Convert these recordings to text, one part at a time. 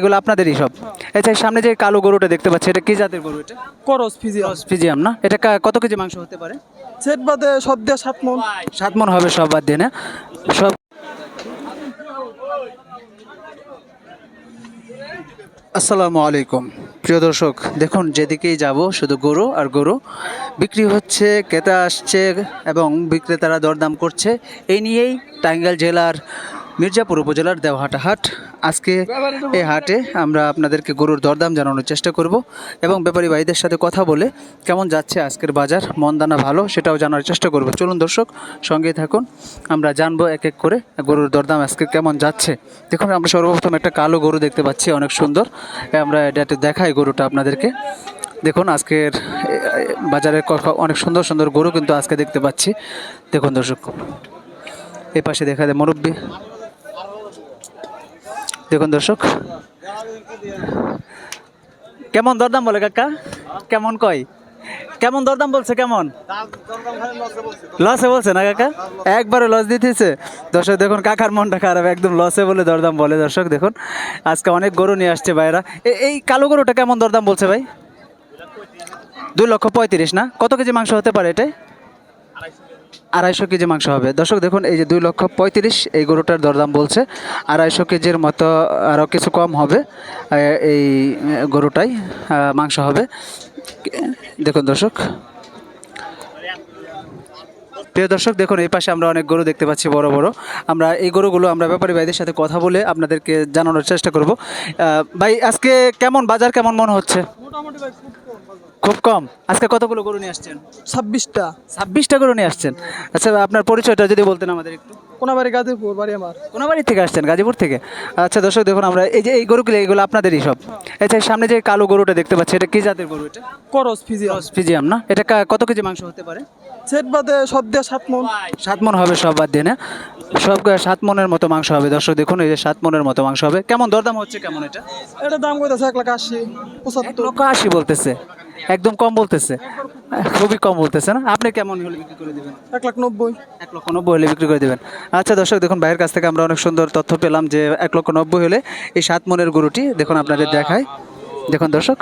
এগুলো আপনাদেরই সব। আচ্ছা সামনে যে কালো গরুটা দেখতে পাচ্ছি এটা কি জাতের গরু এটা? করস ফিজিয়াস ফিজিয়াম না? এটা কত কেজি মাংস হতে পারে? সেট বাদে সব দিয়ে সাত মন। সাত মন হবে সব বাদ দিয়ে না? সব আসসালামু আলাইকুম। প্রিয় দর্শক দেখুন যেদিকেই যাব শুধু গরু আর গরু। বিক্রি হচ্ছে ক্রেতা আসছে এবং বিক্রেতারা দরদাম করছে। এই নিয়েই টাঙ্গাইল জেলার মির্জাপুর উপজেলার দেওহাটা হাট। আজকে এই হাটে আমরা আপনাদেরকে গরুর দরদাম জানানোর চেষ্টা করব এবং ব্যাপারী ভাইদের সাথে কথা বলে কেমন যাচ্ছে আজকের বাজার মন্দানা ভালো সেটাও জানার চেষ্টা করব। চলুন দর্শক সঙ্গেই থাকুন আমরা জানব এক এক করে গরুর দরদাম আজকে কেমন যাচ্ছে। দেখুন আমরা সর্বপ্রথম একটা কালো গরু দেখতে পাচ্ছি অনেক সুন্দর। আমরা এটা দেখাই গরুটা আপনাদেরকে। দেখুন আজকের বাজারের এ, অনেক সুন্দর সুন্দর গরু কিন্তু আজকে দেখতে পাচ্ছি। দেখুন দর্শক এই পাশে দেখা যায় মুরব্বী। দেখুন দর্শক। কেমন দরদাম বলে কাকা? কেমন কয়? কেমন দরদাম বলছে, কেমন? লসে বলছে না কাকা? একবারে লস দিতেছে। দর্শক, দেখুন কাকার মনটা খারাপ, একদম লসে বলে দরদাম বলে দর্শক, দেখুন। আজকে অনেক গরু নিয়ে আসছে ভাইরা। এই কালো গরুটা কেমন দরদাম বলছে ভাই? দুই লক্ষ পঁয়ত্রিশ, না? কত কেজি মাংস হতে পারে এটাই? আড়াইশো কেজি মাংস হবে। দর্শক, দেখুন, এই যে দুই লক্ষ পঁয়ত্রিশ, এই গরুটার দরদাম বলছে। আড়াইশো কেজির মতো আরও কিছু কম হবে এই গরুটাই মাংস হবে। দেখুন, দর্শক। প্রিয় দর্শক, দেখুন, এই পাশে আমরা অনেক গরু দেখতে পাচ্ছি, বড় বড়। আমরা এই গরুগুলো আমরা ব্যাপারী ভাইদের সাথে কথা বলে আপনাদেরকে জানানোর চেষ্টা করব। ভাই, আজকে কেমন, বাজার কেমন মনে হচ্ছে? মোটামুটি ভাই খুব কম। আজকে কতগুলো গরু নিয়ে আসছেন? ছাব্বিশটা। ছাব্বিশটা গরু নিয়ে আসছেন। আচ্ছা আপনার পরিচয়টা যদি বলতেন আমাদের একটু। কোনাবাড়ি গাজীপুর বাড়ি আমার। কোন বাড়ি থেকে আসছেন গাজীপুর থেকে? আচ্ছা দর্শক দেখুন আমরা এই যে এই গরুগুলো এইগুলো আপনাদেরই সব। আচ্ছা সামনে যে কালো গরুটা দেখতে পাচ্ছি এটা কি জাতের গরু এটা? করস ফিজিয়াস ফিজিয়াম না? এটা কত কেজি মাংস হতে পারে? সেট বাদে সব দিয়ে সাত মন। সাত মন হবে সব বাদ দিয়ে না? সব সাত মনের মতো মাংস হবে। দর্শক দেখুন এই যে সাত মনের মতো মাংস হবে। কেমন দরদাম হচ্ছে কেমন এটা? এটা দাম কইতাছে এক লাখ আশি পঁচাত্তর। লক্ষ আশি বলতেছে। একদম কম বলতেছে। খুবই কম বলতেছে না? আপনি কেমন হলে বিক্রি করে দেবেন? এক লাখ নব্বই। এক লক্ষ নব্বই হলে বিক্রি করে দেবেন। আচ্ছা দর্শক দেখুন বাইরের কাছ থেকে আমরা অনেক সুন্দর তথ্য পেলাম যে এক লক্ষ নব্বই হলে এই সাত মনের গরুটি দেখুন আপনাদের দেখায়। দেখুন দর্শক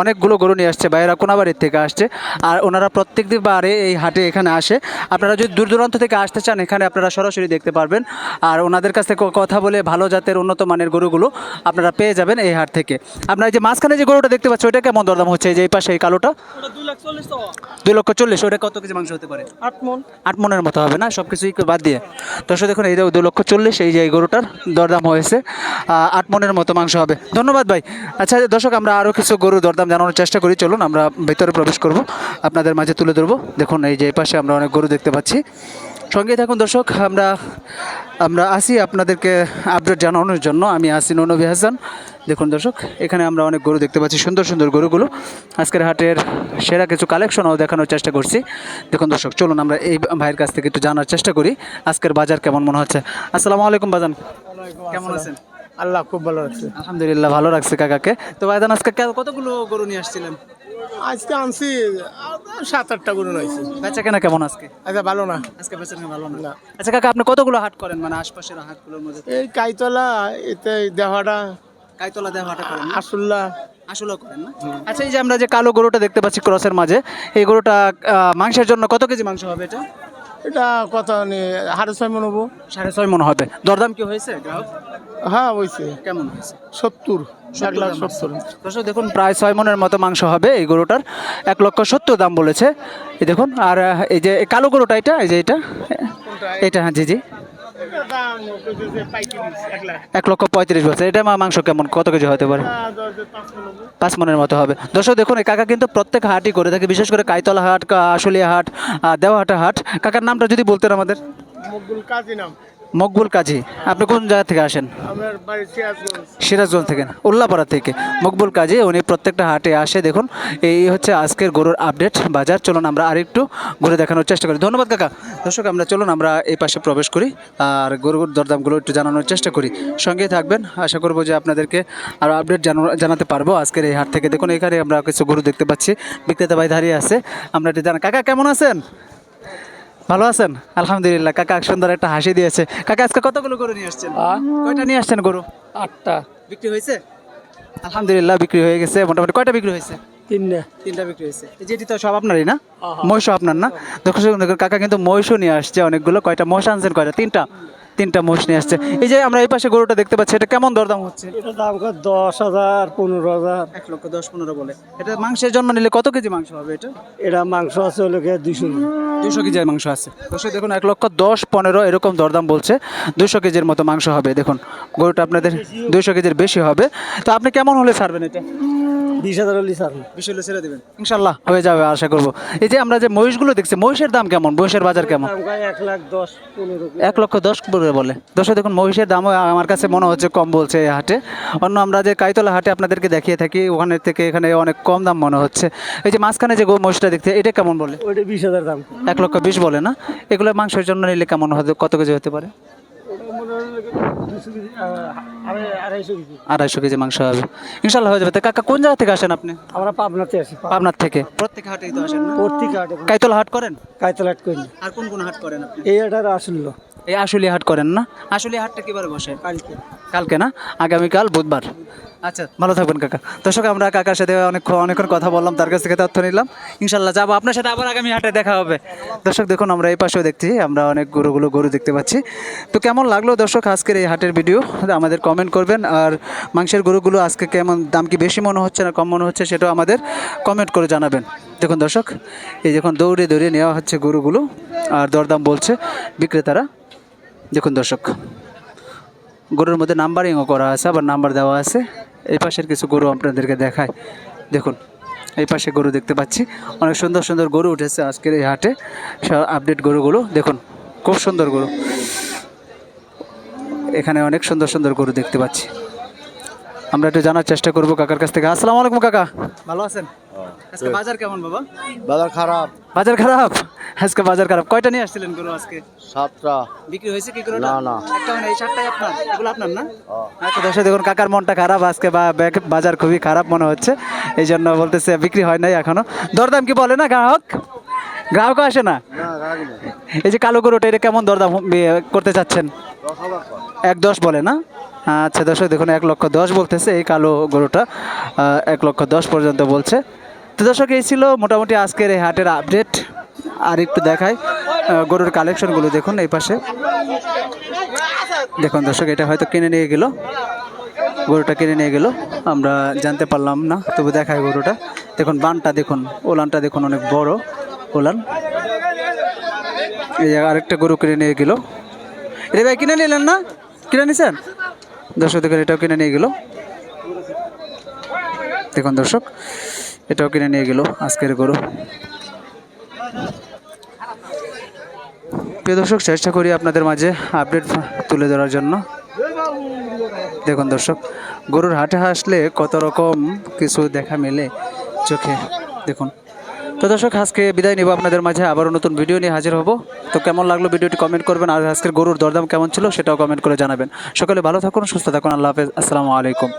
অনেকগুলো গরু নিয়ে আসছে ভাইয়েরা কোনাবাড়ির থেকে আসছে আর ওনারা প্রত্যেক দিন বারে এই হাটে এখানে আসে। আপনারা যদি দূর দূরান্ত থেকে আসতে চান এখানে আপনারা সরাসরি দেখতে পারবেন। আর ওনাদের কাছ থেকে কথা বলে ভালো জাতের উন্নত মানের গরুগুলো আপনারা পেয়ে যাবেন এই হাট থেকে। আপনারা এই যে মাঝখানে যে গরুটা দেখতে পাচ্ছেন ওইটা কেমন দরদাম হচ্ছে? এই যে এই পাশে এই কালোটা? দুই লক্ষ চল্লিশ ওটা কত কেজি মাংস হতে পারে? আট মন। আট মনের মতো হবে না? সব কিছুই বাদ দিয়ে। দর্শক দেখুন এই যে দু লক্ষ চল্লিশ এই যে এই গরুটার দরদাম হয়েছে। আট মনের মতো মাংস হবে। ধন্যবাদ ভাই। আচ্ছা দর্শক আমরা আরও কিছু গরু দরদাম জানানোর চেষ্টা করি। চলুন আমরা ভেতরে প্রবেশ করব। আপনাদের মাঝে তুলে ধরবো। দেখুন এই যে এই পাশে আমরা অনেক গরু দেখতে পাচ্ছি। সঙ্গে থাকুন দর্শক আমরা আমরা আসি আপনাদেরকে আপডেট জানানোর জন্য। আমি আসি ননবী হাসান। দেখুন দর্শক এখানে আমরা অনেক গরু দেখতে পাচ্ছি সুন্দর সুন্দর গরুগুলো। আজকের হাটের সেরা কিছু কালেকশনও দেখানোর চেষ্টা করছি। দেখুন দর্শক চলুন আমরা এই ভাইয়ের কাছ থেকে একটু জানার চেষ্টা করি। আজকের বাজার কেমন মনে হচ্ছে? আসসালামু আলাইকুম বাজান। কেমন আছেন? আল্লাহ খুব ভালো লাগছে আলহামদুলিল্লাহ ভালো রাখছে কাকাকে। তো ভাইজান আজকে কতগুলো গরু নিয়ে আসছিলেন? আজকে আনছি সাত আটটা গরু নয়ছি বেচা কেনা কেমন আজকে? আচ্ছা ভালো না। আজকে বেচা কেনা ভালো না। আচ্ছা কাকা আপনি কতগুলো হাট করেন? মানে আশপাশের হাটগুলোর মধ্যে। এই কাইতলা এতে দেহাটা কাইতলা দেহাটা হাটে করেন আসুল্লাহ আসলে করেন না? আচ্ছা এই যে আমরা যে কালো গরুটা দেখতে পাচ্ছি ক্রসের মাঝে এই গরুটা মাংসের জন্য কত কেজি মাংস হবে এটা? এটা কত সাড়ে ছয় মন হব। সাড়ে ছয় মন হবে। দরদাম কি হয়েছে হ্যাঁ হয়েছে। কেমন হয়েছে? সত্তর এক লাখ সত্তর। দর্শক দেখুন প্রায় ছয় মনের মতো মাংস হবে এই গরুটার। এক লক্ষ সত্তর দাম বলেছে। এই দেখুন আর এই যে কালো গরুটা এটা এই যে এটা এটা হ্যাঁ জি জি। এক লক্ষ পঁয়ত্রিশ বছর। এটা মাংস কেমন? কত কেজি হতে পারে? পাঁচ মনের মতো হবে। দর্শক, দেখুন, এই কাকা কিন্তু প্রত্যেক হাটই করে থাকে, বিশেষ করে কাইতলা হাট আশুলিয়া হাট দেওয়াহাটা হাট। কাকার নামটা যদি বলতেন আমাদের। কাজী নাম। মকবুল কাজী আপনি কোন জায়গা থেকে আসেন? সিরাজগঞ্জ। থেকে উল্লাপাড়া থেকে। মকবুল কাজী উনি প্রত্যেকটা হাটে আসে দেখুন এই হচ্ছে আজকের গরুর আপডেট বাজার। চলুন আমরা আরেকটু ঘুরে দেখানোর চেষ্টা করি। ধন্যবাদ কাকা। দর্শক আমরা চলুন আমরা এই পাশে প্রবেশ করি আর গরুর দরদামগুলো একটু জানানোর চেষ্টা করি। সঙ্গেই থাকবেন আশা করব যে আপনাদেরকে আরও আপডেট জানো- জানাতে পারব আজকের এই হাট থেকে। দেখুন এখানে আমরা কিছু গরু দেখতে পাচ্ছি বিক্রেতা ভাই দাঁড়িয়ে আছে। আমরা একটু জানা কাকা কেমন আছেন? ভালো আছেন? আলহামদুলিল্লাহ। কাকা সুন্দর একটা হাসি দিয়েছে। কাকা আজকে কতগুলো গরু নিয়ে আসছেন? কয়টা নিয়ে আসছেন গরু? আটটা। বিক্রি হয়েছে? আলহামদুলিল্লাহ বিক্রি হয়ে গেছে। মোটামুটি কয়টা বিক্রি হয়েছে? তিনটা। তিনটা বিক্রি হয়েছে। যেটি তো সব আপনারই না? মহিষ আপনার না? দেখুন, কাকা কিন্তু মহিষও নিয়ে আসছে অনেকগুলো। কয়টা? মহিষ আনছেন কয়টা? তিনটা। তিনটা মহিষ নিয়ে আসছে। এই যে আমরা এই পাশে গরুটা দেখতে পাচ্ছি এটা কেমন দরদাম হচ্ছে? এটা দাম কত দশ হাজার পনেরো হাজার। এক লক্ষ দশ পনেরো বলে। এটা মাংসের জন্য নিলে কত কেজি মাংস হবে এটা? এটা মাংস আছে হলো দুইশো দুশো কেজির মাংস আছে। দর্শক দেখুন এক লক্ষ দশ পনেরো এরকম দরদাম বলছে। দুশো কেজির মতো মাংস হবে। দেখুন গরুটা আপনাদের দুশো কেজির বেশি হবে। তো আপনি কেমন হলে ছাড়বেন এটা? বিশ হাজার হলে স্যার বিশ হলে ছেড়ে দেবেন। ইনশাল্লাহ হয়ে যাবে আশা করব। এই যে আমরা যে মহিষগুলো দেখছি মহিষের দাম কেমন? মহিষের বাজার কেমন? এক লাখ দশ পনেরো। এক লক্ষ দশ করে বলে। দর্শক দেখুন মহিষের দামও আমার কাছে মনে হচ্ছে কম বলছে এই হাটে। অন্য আমরা যে কাইতলা হাটে আপনাদেরকে দেখিয়ে থাকি ওখানে থেকে এখানে অনেক কম দাম মনে হচ্ছে। এই যে মাঝখানে যে গো- মহিষটা দেখতে এটা কেমন বলে? ওইটা বিশ হাজার দাম। এক লক্ষ বিশ বলে না? এগুলো মাংসের জন্য নিলে কেমন হতে কত কেজি হতে পারে ওটা মনে হয় দুশো কেজি আড়াই আড়াইশো কেজি মাংস হবে ইনশাল্লাহ হয়ে যাবে। তো কাকা কোন জায়গা থেকে আসেন আপনি? আমরা পাবনাতে আসি পাবনার থেকে। প্রত্যেক হাটেই তো আসেন প্রত্যেক হাটে। কাইতলা হাট করেন? কাইতলা হাট করেন আর কোন কোন হাট করেন আপনি? এই হাটার আসল। এই আসলি হাট করেন না? আসলি হাটটা কিবারে বসে? কালকে। কালকে না? আগামীকাল বুধবার। আচ্ছা। ভালো থাকবেন, কাকা। দর্শক, আমরা কাকার সাথে অনেক অনেকক্ষণ কথা বললাম, তার কাছ থেকে তথ্য নিলাম। ইনশাল্লাহ যাব। আপনার সাথে আবার আগামী হাটে দেখা হবে। দর্শক, দেখুন, আমরা এই পাশেও দেখছি, আমরা অনেক গরুগুলো, গরু দেখতে পাচ্ছি। তো কেমন লাগল দর্শক, আজকের এই হাটের ভিডিও? আমাদের কমেন্ট করবেন। আর মাংসের গরুগুলো আজকে কেমন, দাম কি বেশি মনে হচ্ছে না কম মনে হচ্ছে সেটাও আমাদের কমেন্ট করে জানাবেন। দেখুন দর্শক, এই যখন দৌড়ে দৌড়ে নেওয়া হচ্ছে গরুগুলো, আর দরদাম বলছে বিক্রেতারা, দেখুন দর্শক। গরুর মধ্যে নাম্বারিংও করা আছে, আবার নাম্বার দেওয়া আছে। এই পাশের কিছু গরু আপনাদেরকে দেখায় দেখুন, এই পাশে গরু দেখতে পাচ্ছি। অনেক সুন্দর সুন্দর গরু উঠেছে আজকের এই হাটে। আপডেট গরুগুলো, দেখুন, খুব সুন্দর গরু। এখানে অনেক সুন্দর সুন্দর গরু দেখতে পাচ্ছি। আমরা একটু জানার চেষ্টা করব কাকার কাছ থেকে। আসসালামু আলাইকুম কাকা। ভালো আছেন? আজকে বাজার কেমন বাবা? বাজার খারাপ। বাজার খারাপ? আজকে বাজার খারাপ। কয়টা নিয়ে আসছিলেন গরু আজকে? সাতটা। বিক্রি হয়েছে কি করে না, না। একটা মানে এই চারটাই আপনার? এগুলো আপনার না? আচ্ছা দর্শক দেখুন কাকার মনটা খারাপ। আজকে বা ব্যাগ- বাজার খুবই খারাপ মনে হচ্ছে। এই জন্য বলতেছে বিক্রি হয় নাই এখনও। দরদাম কি বলে না গ্রাহক? গ্রাহকও আসে না? এই যে কালো গরুটা এটা কেমন দরদাম করতে চাচ্ছেন? এক দশ বলে না? আচ্ছা দর্শক, দেখুন, এক লক্ষ দশ বলতেছে এই কালো গরুটা। এক লক্ষ দশ পর্যন্ত বলছে। তো দর্শক, এই ছিল মোটামুটি আজকের এই হাটের আপডেট। আর একটু দেখাই গরুর কালেকশনগুলো দেখুন এই পাশে। দেখুন দর্শক, এটা হয়তো কিনে নিয়ে গেল। গরুটা কিনে নিয়ে গেল। আমরা জানতে পারলাম না, তবু দেখায় গরুটা। দেখুন, বানটা দেখুন, ওলানটা দেখুন, অনেক বড় ওলান। এই আরেকটা গরু কিনে নিয়ে গেল। রে ভাই, কিনে নিলেন না? কিনে নিছেন? দর্শক দেখুন এটাও কিনে নিয়ে গেল। দেখুন দর্শক, এটাও কিনে নিয়ে গেল আজকের গরু। প্রিয় দর্শক, চেষ্টা করি আপনাদের মাঝে আপডেট তুলে ধরার জন্য। দেখুন দর্শক, গরুর হাটে আসলে কত রকম কিছু দেখা মেলে চোখে। দেখুন তো দর্শক, আজকে বিদায় নিব আপনাদের মাঝে। আবারও নতুন ভিডিও নিয়ে হাজির হব। তো কেমন লাগল ভিডিওটি কমেন্ট করবেন, আর আজকের গরুর দরদাম কেমন ছিল সেটাও কমেন্ট করে জানাবেন। সকলে ভালো থাকুন, সুস্থ থাকুন, আল্লাহ হাফেজ। আসসালামু আলাইকুম।